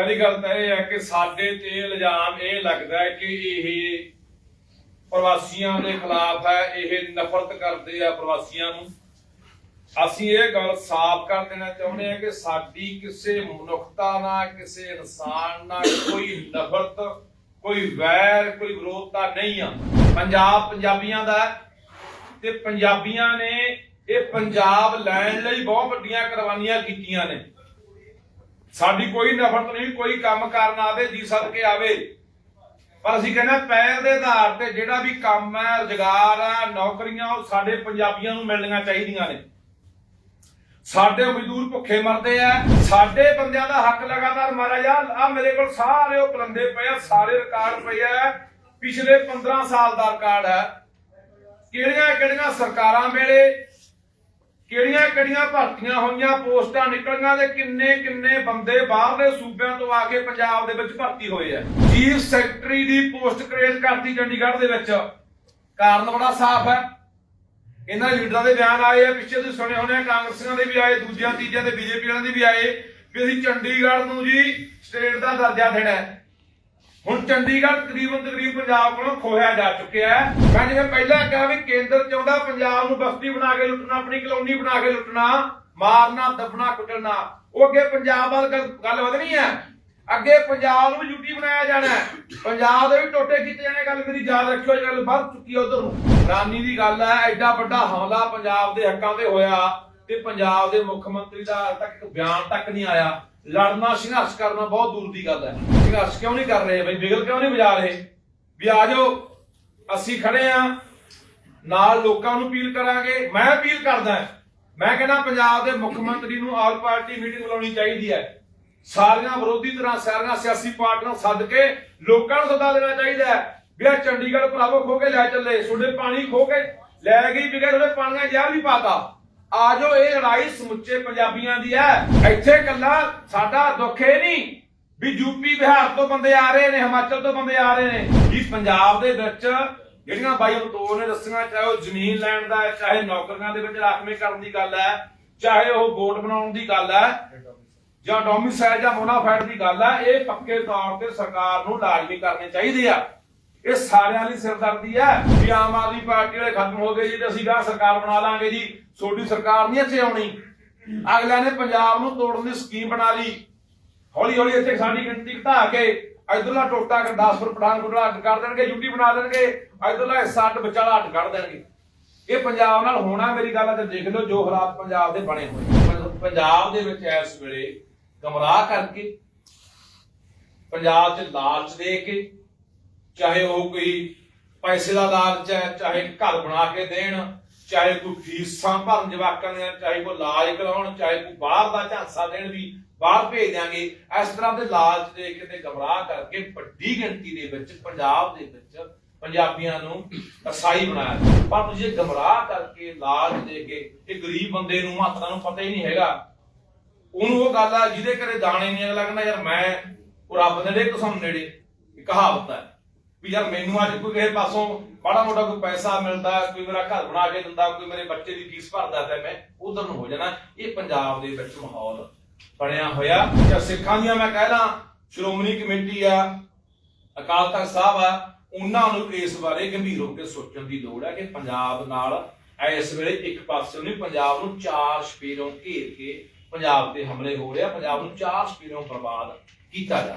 ਪਹਿਲੀ ਗੱਲ ਤਾਂ ਇਹ ਹੈ ਕਿ ਸਾਡੇ ਤੇ ਇਲਜ਼ਾਮ ਇਹ ਲੱਗਦਾ ਹੈ ਕਿ ਇਹ ਪ੍ਰਵਾਸੀਆਂ ਦੇ ਖਿਲਾਫ ਹੈ, ਇਹ ਨਫ਼ਰਤ ਕਰਦੇ ਆ ਪ੍ਰਵਾਸੀਆਂ ਨੂੰ। ਅਸੀਂ ਇਹ ਗੱਲ ਸਾਫ਼ ਕਰ ਦੇਣਾ ਚਾਹੁੰਦੇ ਹਾਂ ਕਿ ਸਾਡੀ ਕਿਸੇ ਮਨੁੱਖਤਾ ਨਾਲ, ਕਿਸੇ ਇਨਸਾਨ ਨਾਲ ਕੋਈ ਨਫ਼ਰਤ, ਕੋਈ ਵੈਰ, ਕੋਈ ਵਿਰੋਧਤਾ ਨਹੀਂ ਆ। ਪੰਜਾਬ ਪੰਜਾਬੀਆਂ ਦਾ ਤੇ ਪੰਜਾਬੀਆਂ ਨੇ ਇਹ ਪੰਜਾਬ ਲੈਣ ਲਈ ਬਹੁਤ ਵੱਡੀਆਂ ਕੁਰਬਾਨੀਆਂ ਕੀਤੀਆਂ ਨੇ। ਸਾਡੀ ਕੋਈ ਨਫ਼ਰਤ ਨਹੀਂ, ਕੋਈ ਕੰਮ ਕਰਨ ਆਵੇ, ਜੀ ਸਦਕੇ ਆਵੇ। ਪਰ ਅਸੀਂ ਕਹਿੰਦੇ ਹਾਂ ਦੇ ਆਧਾਰ ਤੇ ਜਿਹੜਾ ਵੀ ਕੰਮ ਹੈ, ਰੁਜ਼ਗਾਰ ਹੈ, ਨੌਕਰੀਆਂ, ਉਹ ਸਾਡੇ ਪੰਜਾਬੀਆਂ ਨੂੰ ਮਿਲਣੀਆਂ ਚਾਹੀਦੀਆਂ ਨੇ। ਸਾਡੇ ਮਜ਼ਦੂਰ ਭੁੱਖੇ ਮਰਦੇ ਆ, ਸਾਡੇ ਬੰਦਿਆਂ ਦਾ ਹੱਕ ਲਗਾਤਾਰ ਮਾਰਿਆ ਜਾ ਆ ਮੇਰੇ ਕੋਲ ਸਾਰੇ ਉਹ ਪਲੰਦੇ ਪਏ ਆ, ਸਾਰੇ ਰਿਕਾਰਡ ਪਏ ਆ, ਪਿਛਲੇ 15 ਸਾਲ ਦਾ ਰਿਕਾਰਡ ਹੈ। ਕਿਹੜੀਆਂ ਕਿਹੜੀਆਂ ਸਰਕਾਰਾਂ ਵੇਲੇ ਕਿਹੜੀਆਂ ਕਿਹੜੀਆਂ ਭਰਤੀਆਂ ਹੋਈਆਂ ਪੋਸਟਾਂ ਨਿਕਲੀਆਂ ਤੇ ਕਿੰਨੇ ਕਿੰਨੇ ਬੰਦੇ ਬਾਹਰਲੇ ਸੂਬਿਆਂ ਤੋਂ ਆ ਕੇ ਪੰਜਾਬ ਦੇ ਵਿੱਚ ਭਰਤੀ ਹੋਏ ਆ? ਚੀਫ ਸੈਕਟਰੀ ਦੀ ਪੋਸਟ ਕ੍ਰੀਏਟ ਕਰਤੀ ਚੰਡੀਗੜ੍ਹ ਦੇ ਵਿੱਚ। ਕਾਰਨ ਬੜਾ ਸਾਫ਼ ਹੈ। ਇਹਨਾਂ ਲੀਡਰਾਂ ਦੇ ਬਿਆਨ ਆਏ ਆ, ਪਿੱਛੇ ਤੁਸੀਂ ਸੁਣੇ ਹੋਣੇ ਆ, ਕਾਂਗਰਸੀਆਂ ਦੇ ਵੀ ਆਏ, ਦੂਜਿਆਂ, ਤੀਜਿਆਂ ਦੇ ਬੀਜੇਪੀ ਵਾਲਿਆਂ ਦੇ ਵੀ ਆਏ ਵੀ ਅਸੀਂ ਚੰਡੀਗੜ੍ਹ ਨੂੰ ਜੀ ਸਟੇਟ ਦਾ ਦਰਜਾ ਦੇਣਾ ਹੈ। ਹੁਣ ਚੰਡੀਗੜ੍ਹ ਤਕਰੀਬਨ ਤਕਰੀਬ ਪੰਜਾਬ ਕੋਲੋਂ ਖੋਇਆ ਜਾ ਚੁੱਕਿਆ ਹੈ। ਮੈਂ ਜਿਵੇਂ ਪਹਿਲਾਂ ਕਿਹਾ ਵੀ ਕੇਂਦਰ ਚਾਹੁੰਦਾ ਪੰਜਾਬ ਨੂੰ ਬਸਤੀ ਬਣਾ ਕੇ ਲੁੱਟਣਾ, ਆਪਣੀ ਕਲੋਨੀ ਬਣਾ ਕੇ ਲੁੱਟਣਾ, ਮਾਰਨਾ, ਦੱਬਣਾ, ਕੁੱਟਣਾ। ਉਹ ਅੱਗੇ ਪੰਜਾਬ ਵੱਲ ਗੱਲ ਵਧਣੀ ਹੈ। ਅੱਗੇ ਪੰਜਾਬ ਨੂੰ ਵੀ ਯੂਟੀ ਬਣਾਇਆ ਜਾਣਾ ਪੰਜਾਬ ਦੇ ਵੀ ਟੋਟੇ ਕੀਤੇ ਜਾਣੇ, ਗੱਲ ਮੇਰੀ ਯਾਦ ਰੱਖਿਓ, ਇਹ ਗੱਲ ਵੱਧ ਚੁੱਕੀ ਹੈ ਉਧਰ ਨੂੰ। ਰਾਨੀ ਦੀ ਗੱਲ ਹੈ, ਐਡਾ ਵੱਡਾ ਹਮਲਾ ਪੰਜਾਬ ਦੇ ਹੱਕਾਂ ਤੇ ਹੋਇਆ। ਤੇ ਪੰਜਾਬ ਦੇ ਮੁੱਖ ਮੰਤਰੀ ਦਾ ਹਾਲੇ ਤੱਕ ਇੱਕ ਬਿਆਨ ਤੱਕ ਨਹੀਂ ਆਇਆ। ਲੜਨਾ, ਸੰਘਰਸ਼ ਕਰਨਾ ਬਹੁਤ ਦੂਰ ਦੀ ਗੱਲ ਹੈ। ਸੰਘਰਸ਼ ਕਿਉਂ ਨਹੀਂ ਕਰ ਰਹੇ? ਬਈ ਬਿਗਲ ਕਿਉਂ ਨਹੀਂ ਵਜਾ ਰਹੇ? ਵੀ ਆ ਜਾਓ, ਅਸੀਂ ਖੜੇ ਆ ਨਾਲ ਲੋਕਾਂ ਨੂੰ ਅਪੀਲ ਕਰਾਂਗੇ। ਮੈਂ ਅਪੀਲ ਕਰਦਾ ਮੈਂ ਕਹਿੰਦਾ ਪੰਜਾਬ ਦੇ ਮੁੱਖ ਮੰਤਰੀ ਨੂੰ ਆਲ ਪਾਰਟੀ ਮੀਟਿੰਗ ਬੁਲਾਉਣੀ ਚਾਹੀਦੀ ਹੈ। ਸਾਰੀਆਂ ਵਿਰੋਧੀ ਤਰ੍ਹਾਂ ਸਾਰੀਆਂ ਸਿਆਸੀ ਪਾਰਟੀਆਂ ਸੱਦ ਕੇ ਲੋਕਾਂ ਨੂੰ ਸੱਦਾ ਦੇਣਾ ਚਾਹੀਦਾ ਹੈ। ਵੀ ਆ ਚੰਡੀਗੜ੍ਹ ਭਰਾਵੋ ਖੋ ਕੇ ਲੈ ਚੱਲੇ, ਤੁਹਾਡੇ ਪਾਣੀ ਖੋ ਕੇ ਲੈ ਗਈ ਬਿਗੜ ਤੁਹਾਡੇ ਪਾਣੀਆਂ ਜ਼ਹਿਰ ਵੀ ਪਾਤਾ। ਆਜੋ ਇਹ ਲੜਾਈ ਸਮੁੱਚੇ ਪੰਜਾਬੀਆਂ ਦੀ ਹੈ। ਇੱਥੇ ਕੱਲਾ ਸਾਡਾ ਦੁੱਖ ਇਹ ਨਹੀਂ ਵੀ ਯੂਪੀ ਬਿਹਾਰ ਤੋਂ ਬੰਦੇ ਆ ਰਹੇ ਨੇ, ਹਿਮਾਚਲ ਤੋਂ ਬੰਦੇ ਆ ਰਹੇ ਨੇ। ਵੀ ਪੰਜਾਬ ਦੇ ਵਿੱਚ ਜਿਹੜੀਆਂ ਬਾਈ ਤੋਰ ਨੇ ਦੱਸੀਆਂ, ਚਾਹੇ ਉਹ ਜ਼ਮੀਨ ਲੈਣ ਦਾ ਹੈ, ਚਾਹੇ ਨੌਕਰੀਆਂ ਦੇ ਵਿੱਚ ਰਾਖਵੇਂ ਕਰਨ ਦੀ ਗੱਲ ਹੈ, ਚਾਹੇ ਉਹ ਵੋਟ ਬਣਾਉਣ ਦੀ ਗੱਲ ਹੈ, ਜਾਂ ਡੋਮਿਸਾਈਲ ਜਾਂ ਮੋਨਾਫਾਈਡ ਦੀ ਗੱਲ ਹੈ, ਇਹ ਪੱਕੇ ਤੌਰ ਤੇ ਸਰਕਾਰ ਨੂੰ ਲਾਜ਼ਮੀ ਕਰਨੇ ਚਾਹੀਦੇ ਆ। ਇਹ ਸਾਰਿਆਂ ਲਈ ਸਿਰਦਰਦੀ ਹੈ ਵੀ ਆਮ ਆਦਮੀ ਪਾਰਟੀ ਵਾਲੇ ਖਤਮ ਹੋ ਗਏ ਜੀ ਤੇ ਅਸੀਂ ਗਾਂ ਸਰਕਾਰ ਬਣਾ ਲਾਂਗੇ ਜੀ। ਛੋਟੀ ਸਰਕਾਰ ਨਹੀਂ ਇੱਥੇ ਆਉਣੀ। ਅਗਲਿਆਂ ਨੇ ਪੰਜਾਬ ਨੂੰ ਤੋੜਨ ਦੀ ਸਕੀਮ ਬਣਾ ਲਈ। ਹੌਲੀ ਹੌਲੀ ਇੱਥੇ ਸਾਡੀ ਗਿਣਤੀ ਘਟਾ ਕੇ ਇਧਰਲਾ ਟੋਟਾ ਗੁਰਦਾਸਪੁਰ ਪਠਾਨਕੋਟ ਵਾਲਾ ਅੱਡ ਕਰ ਦੇਣਗੇ ਯੂਟੀ ਬਣਾ ਦੇਣਗੇ, ਇਧਰਲਾ ਹਿੱਸਾ ਅੱਡ ਵਿਚਾਲਾ ਅੱਡ ਕੱਢ ਦੇਣਗੇ। ਇਹ ਪੰਜਾਬ ਨਾਲ ਹੋਣਾ ਮੇਰੀ ਗੱਲ ਹੈ ਤੇ ਦੇਖ ਲਓ ਜੋ ਹਾਲਾਤ ਪੰਜਾਬ ਦੇ ਬਣੇ ਹੋਏ ਪੰਜਾਬ ਦੇ ਵਿੱਚ ਇਸ ਵੇਲੇ ਗਮਰਾਹ ਕਰਕੇ, ਪੰਜਾਬ 'ਚ ਲਾਲਚ ਦੇ ਕੇ ਚਾਹੇ ਉਹ ਕੋਈ ਪੈਸੇ ਦਾ ਲਾਲਚ ਹੈ, ਚਾਹੇ ਘਰ ਬਣਾ ਕੇ ਦੇਣ, ਚਾਹੇ ਕੋਈ ਫੀਸਾਂ ਭਰਨ ਜਵਾਕਾਂ ਦੀਆਂ, ਚਾਹੇ ਕੋਈ ਇਲਾਜ ਕਰਾਉਣ, ਚਾਹੇ ਕੋਈ ਬਾਹਰ ਦਾ ਝਾਂਸਾ ਦੇਣ ਵੀ ਬਾਹਰ ਭੇਜ ਦਿਆਂਗੇ। ਇਸ ਤਰ੍ਹਾਂ ਦੇ ਲਾਲਚ ਦੇ ਕੇ ਤੇ ਗਮਰਾਹ ਕਰਕੇ ਵੱਡੀ ਗਿਣਤੀ ਦੇ ਵਿੱਚ, ਪੰਜਾਬ ਦੇ ਵਿੱਚ ਪੰਜਾਬੀਆਂ ਨੂੰ ਅਸਾਈ ਬਣਾਇਆ ਪਰ ਤੁਸੀਂ ਇਹ ਗਮਰਾਹ ਕਰਕੇ ਲਾਲਚ ਦੇ ਕੇ ਇਹ ਗਰੀਬ ਬੰਦੇ ਨੂੰ ਮਾਤਰਾ ਨੂੰ ਪਤਾ ਹੀ ਨਹੀਂ ਹੈਗਾ। ਉਹਨੂੰ ਉਹ ਗੱਲ ਆ, ਜਿਹਦੇ ਘਰੇ ਦਾਣੇ ਨਹੀਂ, ਅਗਲਾ ਕਹਿੰਦਾ, ਯਾਰ ਮੈਂ ਉਹ ਰੱਬ ਨੇੜੇ ਕਿਸਮ ਨੇੜੇ। ਇਹ ਕਹਾਵਤ ਹੈ। ਵੀ ਯਾਰ ਮੈਨੂੰ ਅੱਜ ਕੋਈ ਕਿਸੇ ਪਾਸੋਂ ਬੜਾ ਮੋਟਾ ਕੋਈ ਪੈਸਾ ਮਿਲਦਾ, ਕੋਈ ਮੇਰਾ ਘਰ ਬਣਾ ਕੇ ਦਿੰਦਾ, ਕੋਈ ਮੇਰੇ ਬੱਚੇ ਦੀ ਫੀਸ ਭਰਦਾ ਤੇ ਮੈਂ ਉਧਰ ਨੂੰ ਹੋ ਜਾਣਾ। ਇਹ ਪੰਜਾਬ ਦੇ ਵਿੱਚ ਮਾਹੌਲ ਬਣਿਆ ਹੋਇਆ। ਜਾਂ ਸਿੱਖਾਂ ਦੀਆਂ ਮੈਂ ਕਹਿ ਸ਼੍ਰੋਮਣੀ ਕਮੇਟੀ ਆ, ਅਕਾਲ ਤਖਤ ਸਾਹਿਬ ਆ, ਉਹਨਾਂ ਨੂੰ ਇਸ ਬਾਰੇ ਗੰਭੀਰ ਹੋ ਕੇ ਸੋਚਣ ਦੀ ਲੋੜ ਹੈ ਕਿ ਪੰਜਾਬ ਨਾਲ ਇਸ ਵੇਲੇ ਇੱਕ ਪਾਸੇ ਨਹੀਂ, ਪੰਜਾਬ ਨੂੰ ਚਾਰ ਸਪੀਰੋਂ ਘੇਰ ਕੇ ਪੰਜਾਬ ਤੇ ਹਮਲੇ ਹੋ ਰਿਹਾ। ਪੰਜਾਬ ਨੂੰ ਚਾਰ ਸਪੀਰੋਂ ਬਰਬਾਦ ਕੀਤਾ ਜਾ ਰਿਹਾ